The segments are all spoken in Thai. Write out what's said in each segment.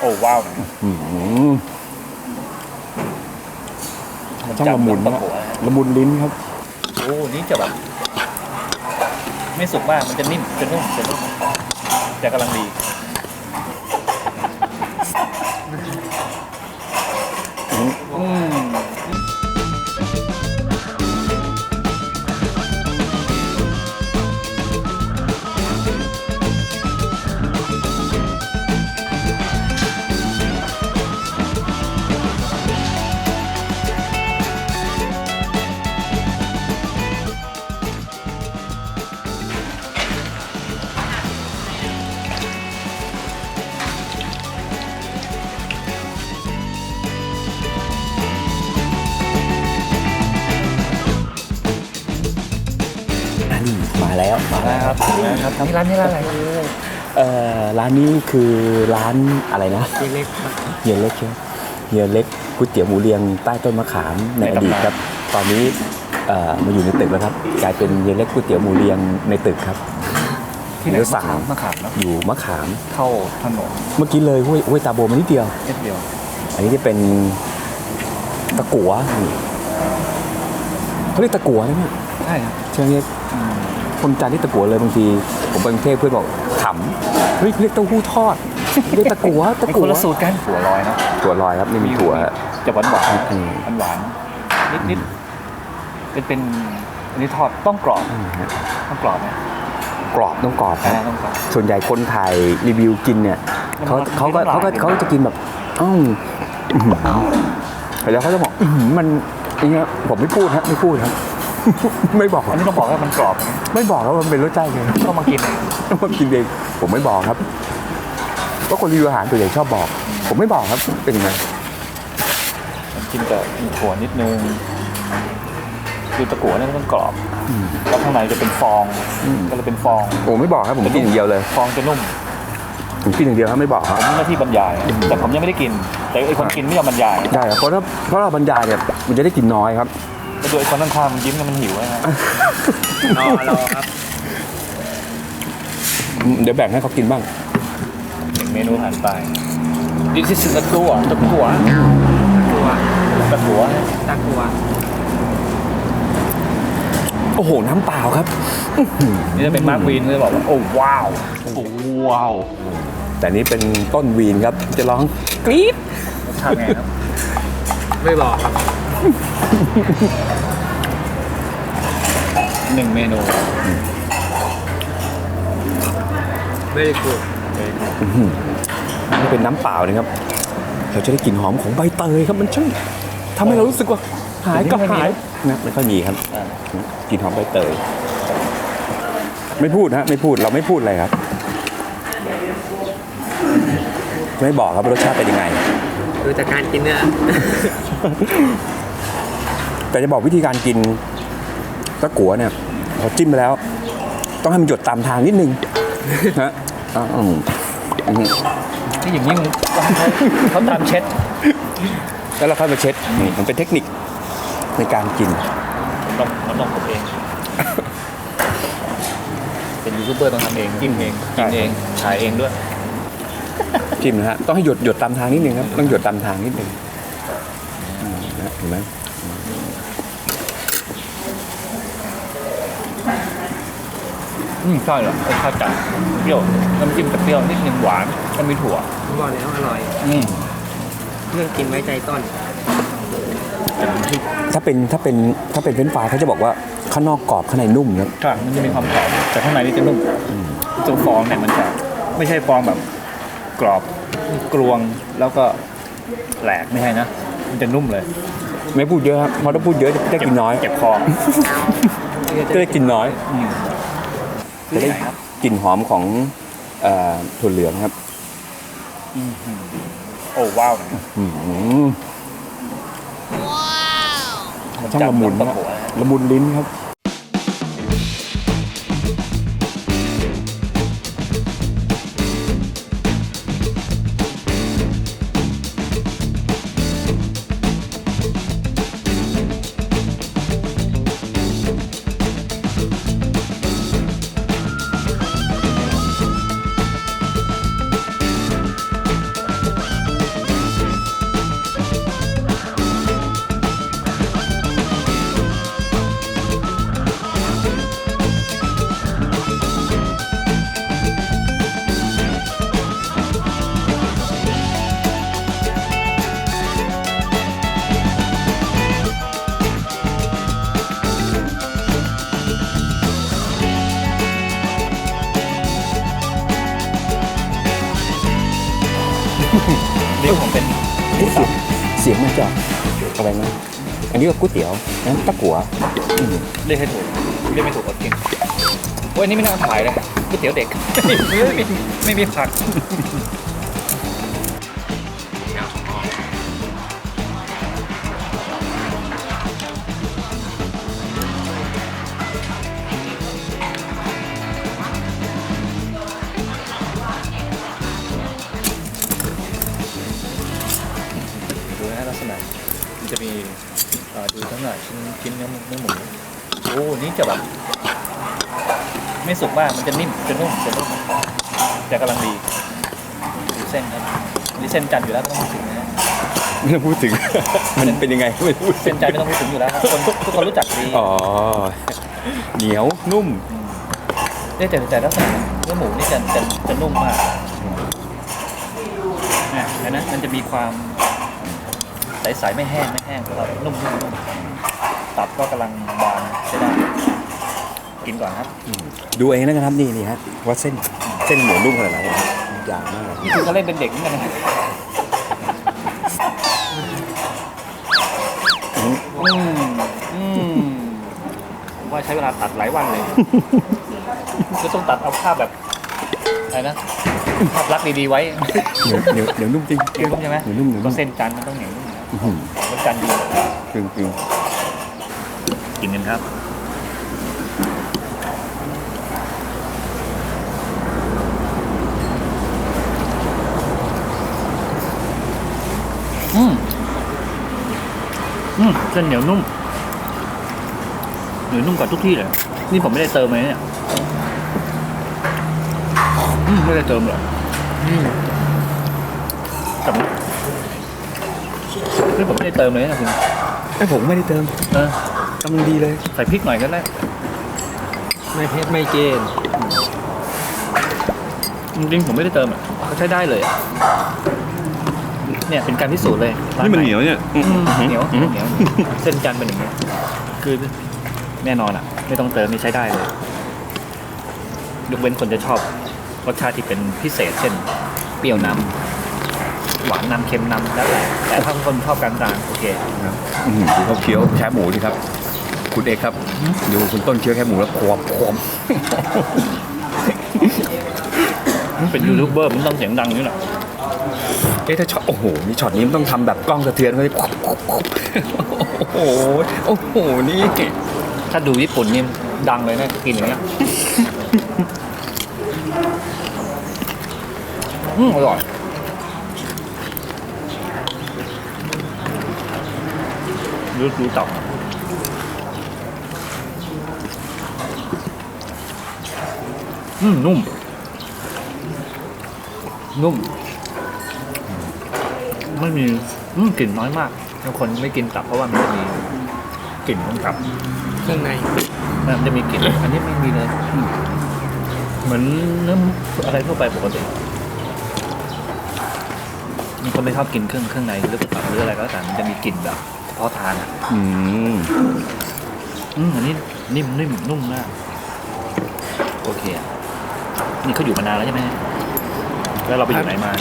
โอ้ว้าวอืมช่างละมุนตะนะกัวละมุนลิ้นครับ โอ้นี่จะแบบ ไม่สุกมากมันจะนิ่มจะนุ่มจะนุ่มจะกำลังดี มาแล้วมาได้แล้วครับได้ครับนี่ร้านนี้ร้านอะไรเอ่อร้านนี้คือร้านอะไรนะเล็กเฮียเล็กใช่ไหมเฮียเล็กก๋วยเตี๋ยวหมูเรียงใต้ต้นมะขามในอดีตครับ ตอนนี้เอ่อมาอยู่ในตึกแล้วครับกลายเป็นเฮียเล็กก๋วยเตี๋ยวหมูเรียงในตึกครับที่ไหนเดี๋ยวสั่งมะขามเนาะอยู่มะขามเข้าถนนเมื่อกี้เลยห้วยห้วยตาโบมานิดเดียวนิดเดียว อันนี้จะเป็นตะกัวนี่เขาเรียกตะกัวนะเนี่ยใช่ครับใช่ไหมเนี่ย คนจานที่ตะกัวเลยบางทีผมไปกรุงเทพเพื่อนบอกขำเฮ้ยเรียกเต้าหู้ทอดเรียกตะกัวตะเป็นกัควนละสูตรกันถั่วลอยเนาะถั่วลอยครับนี่มีถั่วจะหวานหวานอืมหวานหวานนิดนิดเป็นเป็นอันนี้ทอดต้องกรอบต้องกรอบไหมกรอบต้องกรอบอ่านะต้องกรอบส่วนใหญ่คนถ่ายรีวิวกินเนี่ยเขามันเขาก็มันเขาก็มันเขาก็จะกินแบบอ้าวอื้อหือแล้วเขาจะบอกอื้อหือมันอย่างเงี้ยผมไม่พูดฮะไม่พูดครับ ไม่บอกอันนี้ต้องบอกว่ามันกรอบไม่บอกครับว่ามันเป็นรสชาติไงต้องมากินเองต้องมากินเองผมไม่บอกครับเพราะคนรีวิวอาหารตัวใหญ่ชอบบอก ผมไม่บอกครับเป็นยังไงกินกับมีถั่วนิดนึงคือตะกั่วเนี่ยมันต้องกรอบแล้วข้างในจะเป็นฟองก็เลยเป็นฟองผมไม่บอกครับผมกินอย่างเดียวเลย ฟองจะนุ่มผมกินอย่างเดียวครับไม่บอกคผรับมมีหน้าที่บรรยาย แต่ผมยังไม่ได้กิน แต่ไอ้คนกินไม่ยอมบรรยายได้ครับเพราะถ้าเพราะเราบรรยายเนี่ยมันจะได้กินน้อยครับแล้ว ดูไอ้คนข้างๆมันยิ้มกันมันหิวนะฮะๆรอรอครับเดี๋ยวแบ่งให้เขากินบ้างหนึ่งเมนูผ่านไป This is ตะกั่วตะกั่วตัวตะกั่วตะกัวโอ้โห น้ำเปล่าครับ นี่จะเป็นมาร์ควีนก็จะบอกว่า โอ้ว้าวโอ้ว้าว แต่นี้เป็นต้นวีนครับ จะร้องกรี๊ดรสชาติไงครับ ไม่บอกครับ หนึ่งเมนูไม่ได้กูดนี่เป็นน้ำเปล่านะครับ เราจะได้กลิ่นหอมของใบเตยครับมันช่างทำให้เรารู้สึกว่าหายก็หายนะไม่ค่อยมีครับอ่ากลิ่นหอมใบเตย ไม่พูดฮะไม่พูดเราไม่พูดอะไรครับ ไม่บอกครับว่ารสชาติเป็นยังไงดูจากการกินเนี่ยแต่จะบอกวิธีการกิน ตะกัวเนี่ยพอจิ้มไปแล้ว ต้องให้มันหยดตามทางนิดนึงนะอ่าอืมอืมที่อย่างนี้มันเขาเขาตามเช็ด แล้วเราค่อยมาเช็ดนี่มันเป็นเทคนิคในการกินต้องมันต้องผมเอง เป็นยูทูบเบอร์ต้องทำเองกินเองกินเองถ่ายเองด้วยจิ้มนะฮะต้องให้หยดหยดตามทางนิดนึงครับต้องหยดตามทางนิดนึงอืมนะเห็นไหม อืมใช่เหรอรสชาติจัดเปรี้ยวน้ำจิ้มจะเปรี้ยวนิดนึงหวานก็มีถั่วผมบอกแล้วอร่อย อืมเรื่องกินไว้ใจต้นถ้าเป็นถ้าเป็นถ้าเป็นเฟรนช์ฟรายเขาจะบอกว่าข้างนอกกรอบข้างในนุ่มนะใช่มันจะมีความกรอบแต่ข้างในนี่จะนุ่มตัวฟองเนี่ยมันจะไม่ใช่ฟองแบบกรอบกรวงแล้วก็แหลกไม่ใช่นะมันจะนุ่มเลยไม่พูดเยอะครับเพราะถ้าพูดเยอะจะได้กินน้อยเจ็บคอจะได้กินน้อยอืม จะได้กลิ่นหอมของเอ่อถั่วเหลืองครับโอ้ว้าวอืมช่างละมุนตะนะกั่วละมุนลิ้นครับ เรียกผมเป็นเสียงเสียงมันจะอะไรนะอันนี้ก็ก๋วยเตี๋ยวนั้นตะกัวอืมเรียกให้ถูกเรียกไม่ถูกอดกินโอ้ยอันนี่ไม่น่าขายเลยก๋วยเตี๋ยวเด็ก ไม่มีไม่มีผัก จะมีเอ่อดูทั้งหน่อยชิ้นชิ้นเนื้อหมูเนื้อหมูโอ้นี่จะแบบ ไม่สุกมากมันจะนิ่มจะนุ่มจะนุ่มแต่กำลังดีดูเส้นครับอันนี่เส้นจันทร์อยู่แล้วไม่ต้องพูดถึงนะฮะไม่ต้องพูดถึง มันเป็นยังไงไม่ต้องพูดถึเส้งนจันทร์ไม่ต้องพูดถึงอยู่แล้วครับคนทุกคนรู้จักดีอ๋อเหนียวนุ่มเนี่ยแต่แต่ลักษณะเนื้อหมูนี่จะจะจะนุ่มมากนะเห็นไหมมันจะมีความ ใสๆไม่แห้งไม่แห้งแล้วก็นุ่มนุ่มนุ่มตับก็กำลังบางใช้ได้กินก่อนครับดูเองแล้วกันครับนี่นี่ฮะว่าเส้นเส้นหมูนุ่มขนาดไหนครับยาวมากนี่คือเขาเล่นเป็นเด็กนี่กันนะอืมอืมผมว่าใช้เวลาตัดหลายวันเลยก็ต้องตัดเอาภาพแบบอะไรนะภาพลักษณ์ดีๆไว้เหนียวเหนียวเหนียวนุ่มจริงเหนียวนุ่มใช่ไหมเหนียวนุ่มเหนียวก็นุ่มเส้นจันทร์มันต้องเหนียวนุ่ มนะอื้อหือมันจันทร์ดีจริงจริงกินกันครับอืมอืมเส้นเหนียวนุ่มเหนียวนุ่มกว่าทุกที่เลยนี่ผมไม่ได้เติมเลยเนี่ยอืมไม่ได้เติมเลยอืมแต่ นี่ผมไม่ได้เติมเลยนะคุณไอ้ผมไม่ได้เติมเออกำลังดีเลยใส่พริกหน่อยก็ได้ไม่เผ็ดไม่เกณฑ์จริงๆผมไม่ได้เติมอะเขาใช้ได้เลยอะเนี่ยเป็นการพิสูจน์เลยร้านี่มันไหเหนียวเนี่ยอืมเหนียวเหนียวเส้นจันทร์เป็นอย่างเงี้ยคือแน่นอนอะ ไม่ต้องเติมนี่ใช้ได้เลยยกเว้นคนจะชอบรสชาติที่เป็นพิเศษเช่น เปรี้ยวนำ หวานนำเค็มนำแล้วแต่แต่ถ้าคนชอบกลางๆโอเคอื้อหือดูเขาเคี้ยวแคบหมูดิครับ คุณเอกครับดูคุณต้นเคี้ยวแคบหมูแล้วควบควบเป็นยูทูบเบอร์มันต้องเสียงดังอยู่แหละเอ๊ะถ้าช็อตโอ้โหนี่ช็อตนี้มันต้องทำแบบกล้องสะเทือนเขาจะควบควบควบโอ้โหโอ้โหนี่ ถ้าดูญี่ปุ่นนี่ดังเลยนะกินอย่างเงี้ยอืมอร่อย ดูดูตับอืมนุ่ม นุ่ม ไม่มีอืมกลิ่นน้อยมากบางคนไม่กินตับเพราะว่ามันจะมีกลิ่นของตับเครื่องในมันจะมีกลิ่น อันนี้ไม่มีเลยอืมเหมือนเนื้ออะไรทั่วไปปกติมีคนไม่ชอบกินเครื่องเครื่องในหรือตับหรืออะไรก็แล้วแต่มันจะมีกลิ่นแบบ เฉพาะทานอะอืมอืมอันนี้นิ่มนิ่มนุ่มมากโอเคอะนี่เขาอยู่มานานแล้วใช่ไหมแล้วเราไปอยู่ไหนมา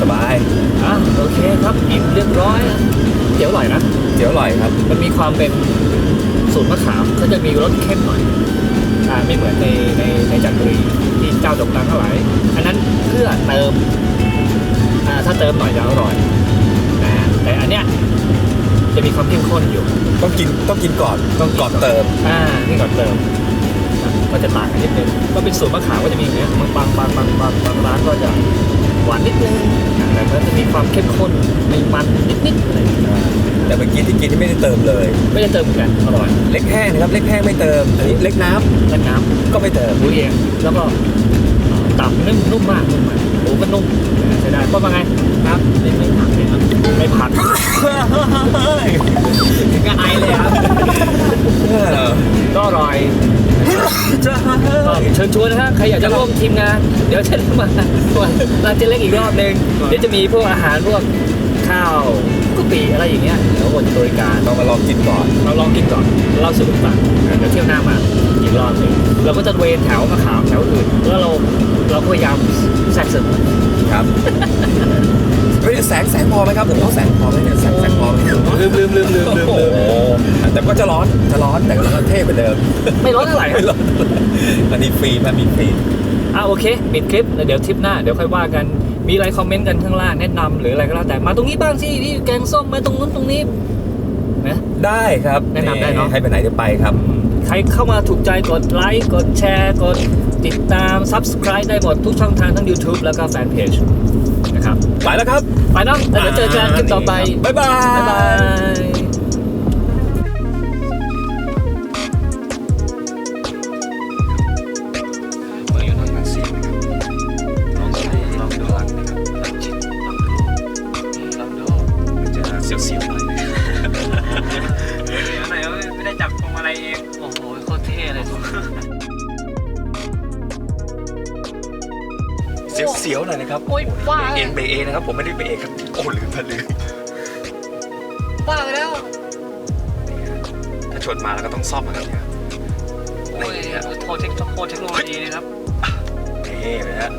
สบายสบายอะโอเคครับอิ่มเรียบร้อยเดี๋ยวอร่อยนะเดี๋ยวอร่อยครับ มันมีความเป็นสูตรมะขามเขาจะมีรสเข้มหน่อยอ่าไม่เหมือนในในในจันทบุรีที่เจ้าโด่งดังเท่าไหร่อันนั้นเพื่อเติมอ่าถ้าเติมหน่อยจะอร่อยนะแต่อันเนี้ยจะมีความเข้มข้นอยู่ ต้องกินต้องกินก่อนต้องก่อนเติมอ่านี่ก่อนเติมนะก็จะต่างกันนิดนึงก็เป็นสูตรมะขามก็จะมีอย่างเงี้ยบางบางบางบางบางบางร้านก็จะ หวานนิดนึงอ่าแต่ก็จะมีความเข้มข้นมีมันนิดๆอะไรอย่างเงี้ยแต่เมื่อกี้ที่กินที่ไม่ได้เติมเลย ไม่ได้เติมเหมือนกันอร่อยเล็กแห้งนะครับ เล็กแห้งไม่เติม อันนี้เล็กน้ำเล่นน้ำก็ไม่เติมรู้เองแล้วก็ตับนุ่มนุ่มมากนุ่มมากหมูก็นุ่มใช้ได้ก็มาไงครับไม่ไม่ผักเลยครับ ไม่พันก็ไอเลยครับก็รอยเชิญชวนนะฮะใครอยากจะร่วมทีมงาน เดี๋ยวเชิญมาร้านเจะเล่นอีกรอบหนึ่งเดี๋ยวจะมีพวกอาหารพวกข้าวกุปีอะไรอย่างเงี้ยเดี๋ยวอนบริการเรามาลองกินก่อน เราลองกินก่อนเราสนุกมากเดี๋ยวเที่ยวหน้ามาอีกรอบหนึ่งเราก็จะเวนแถวมาขามแถวอื่นแล้วเราเราพยายามแซกซึมครับ เฮ้ยแสงแสงพอไหมครับผมว่าแสงพอไหมเนี่ยแสงแสงพอไหมลืมลืมลืมลืมลืมโอ้ลืมโหแต่ก็จะร้อนจะร้อนแต่ก็เท่เหมือนเดิม ไม่ร้อนเท่าไหร่ไม่ร้อนอันนี้ฟรีนะมีฟรีอะโอเคปิดคลิปแล้วเดี๋ยวทริปหน้าเดี๋ยวค่อยว่ากันมีอะไรคอมเมนต์กันข้างล่างแนะนำหรืออะไรก็แล้วแต่มาตรงนี้บ้างสินี่แกงส้มมาตรงนู้นตรงนี้นะได้ครับแนะนำได้เนอะให้ไปไหนก็ไปครับ ใครเข้ามาถูกใจกดไลค์กดแชร์กดติดตาม Subscribe ได้หมดทุกช่องทางทั้ง YouTube แล้วก็แฟนเพจนะครับ ไปแล้วครับ ไปเนาะแล้วเดี๋ยวเจอกันคลิปต่อไป บ๊ายบาย บ๊ายบาย เสียวๆหน่อยนะครับโอ้ยว่าเบรกเบเอนะครับ ผมไม่ได้เบเองครับโอ้ลืมทะลืมว่าปแล้วถ้าชนมาแล้วก็ต้องซ่อมนะครับเนี่ยโอ้ยโทรเทคโทษเทคโนโลยีนะครับเท่เลยฮะ